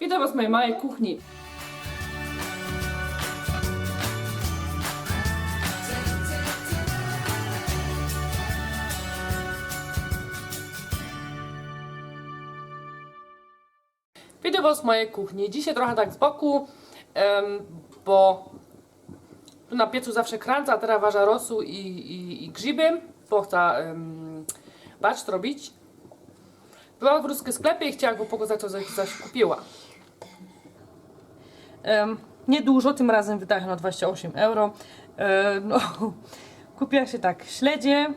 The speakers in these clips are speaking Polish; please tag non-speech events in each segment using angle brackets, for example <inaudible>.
Witam Was w mojej małej kuchni. Witam Was w mojej kuchni. Dzisiaj trochę tak z boku, bo tu na piecu zawsze kręcę, a teraz ważę rosół i, i, i grzyby, bo chcę um, bacz robić. Była w ruskim sklepie i chciałam wam pokazać, co zaś kupiła. Niedużo, tym razem wydałem na 28 euro. No, <laughs> kupiła się tak śledzie,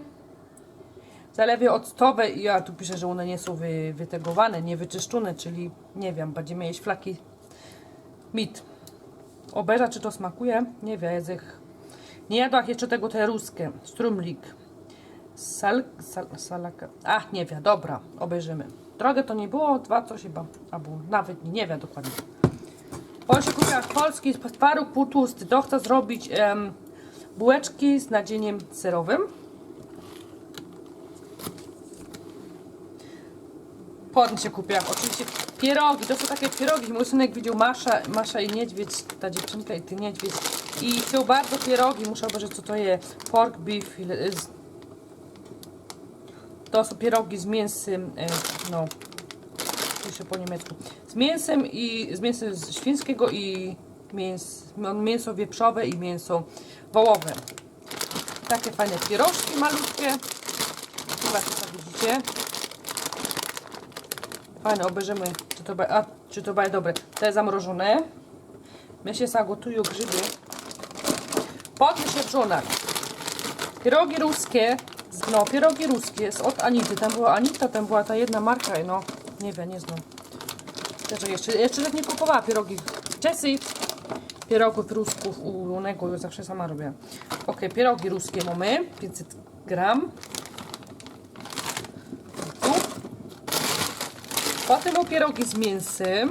zalewie octowe i ja tu piszę, że one nie są wy, wytegowane, nie wyczyszczone, czyli nie wiem, będziemy jeść flaki mit. Obejrzę, czy to smakuje. Nie wiem, język. Nie jadłam jeszcze tego te ruskie. Strumlik. Sal, sal, salaka. Ach, nie wiem, dobra, obejrzymy. Drogie to nie było, dwa coś chyba, albo nawet nie, nie wiem dokładnie. Polski kupiłam polski twaróg półtłusty. To chcę zrobić em, bułeczki z nadzieniem serowym. Potem się kupiłam. Oczywiście pierogi, to są takie pierogi. Mój synek widział Masza, Masza i Niedźwiedź, ta dziewczynka i ty Niedźwiedź. I chciał bardzo pierogi, muszę obejrzeć co to jest. Pork beef, to są pierogi z mięsem, e, no, piszę po niemiecku. Z mięsem i z mięsem z świńskiego i mięs, mięso wieprzowe i mięso wołowe. Takie fajne pierożki malutkie. Chyba to widzicie. Fajne, obejrzymy, czy to, a, czy to będzie dobre. To jest zamrożone. My się zagotują grzyby. Wrzunak. Pierogi ruskie, no pierogi ruskie z od Anity. Tam była Anita, tam była ta jedna marka, no nie wiem, nie znam. Też jeszcze, jeszcze tak nie kupowała pierogi Czesy. Pierogów rusków u Lonego, już zawsze sama robię. Ok, pierogi ruskie mamy, 500 gram. Tu. Potem o pierogi z mięsem.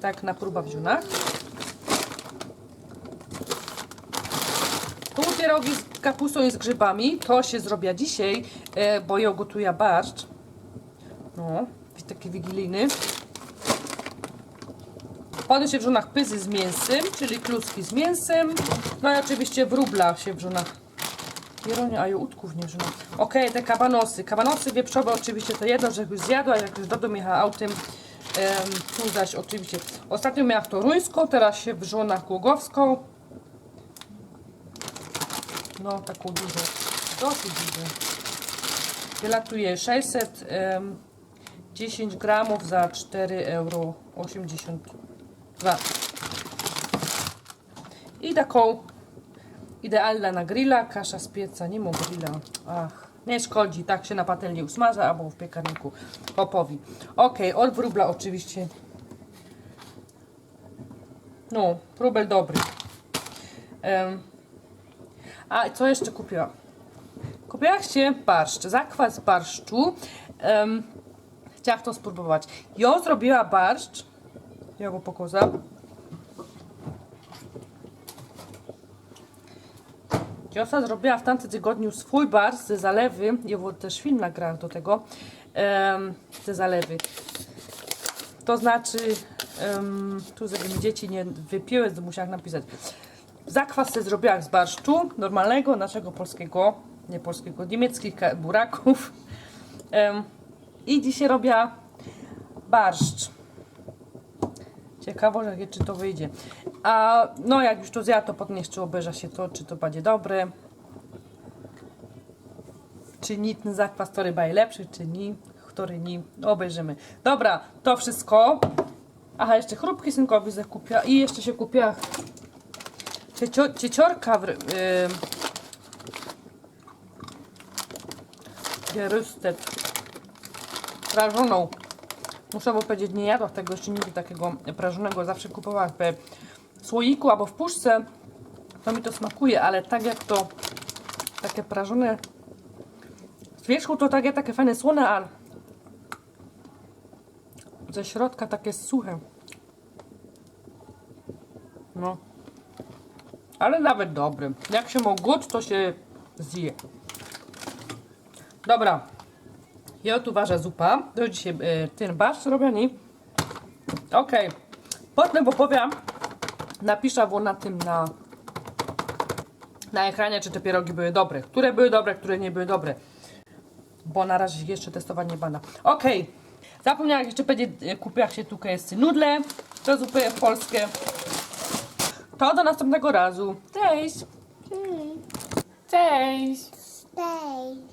Tak na próba wziąć. Tu pierogi z kapustą i z grzybami. To się zrobię dzisiaj, e, bo ja gotuję barszcz. No, taki wigilijny. Potem się w żonach pyzy z mięsem, czyli kluski z mięsem. No i oczywiście wróbla się w żonach. Jeronie, a utków nie wrzynam. Okej, te kabanosy. Kabanosy wieprzowe oczywiście to jedno, że już zjadła, jak już do domu jechała autem. Em, tu zaś oczywiście. Ostatnio miałam toruńską, teraz się w żonach głogowską. No, taką dużą. Dosyć dużą. Wylatuje 600, em, 10 gramów za 4,82 euro. I taką idealna na grilla, kasza z pieca, nie ma grilla. Ach, nie szkodzi, tak się na patelni usmaża albo w piekarniku popowi. Ok, od wróbla oczywiście. No, wróbel dobry. Em, a co jeszcze kupiłam? Kupiłam się barszcz, zakwas barszczu. Um, chciałam to spróbować. Ja zrobiła barszcz. Ja go pokazam. Ciosa zrobiła w tamtym tygodniu swój barszcz ze zalewy. Ja też film nagrałam do tego. em, ze zalewy. To znaczy, em, tu żeby mi dzieci nie wypiły, to musiałam napisać. Zakwas sobie zrobiłam z barszczu, normalnego, naszego polskiego, nie polskiego, niemieckich buraków. Em, I dzisiaj robię barszcz. Ciekawo, czy to wyjdzie. A no, jak już to zjadł, to potem jeszcze obejrza się to, czy to będzie dobre. Czy nie ten zakwas, który będzie lepszy, czy nie, który nie. Obejrzymy. Dobra, to wszystko. Aha, jeszcze chrupki synkowi zakupiła i jeszcze się kupiła Ciecio, cieciorka w, yy, prażoną. Muszę wam powiedzieć, nie jadłam tego jeszcze nigdy takiego prażonego. Zawsze kupowałam w słoiku albo w puszce. To mi to smakuje, ale tak jak to takie prażone z wierzchu to takie, takie fajne słone, a ze środka takie suche. No. Ale nawet dobry. Jak się ma głód, to się zje. Dobra. Ja tu ważę zupa. To dzisiaj e, ten barszcz robiony. Okej. Potem opowiem, napiszę wam na tym na, na ekranie, czy te pierogi były dobre. Które były dobre, które nie były dobre. Bo na razie jeszcze testowanie bana. Okej. Zapomniałam jeszcze powiedzieć, e, kupiłam się tu jest nudle do zupy polskie. To do następnego razu. Cześć! Cześć. Stay.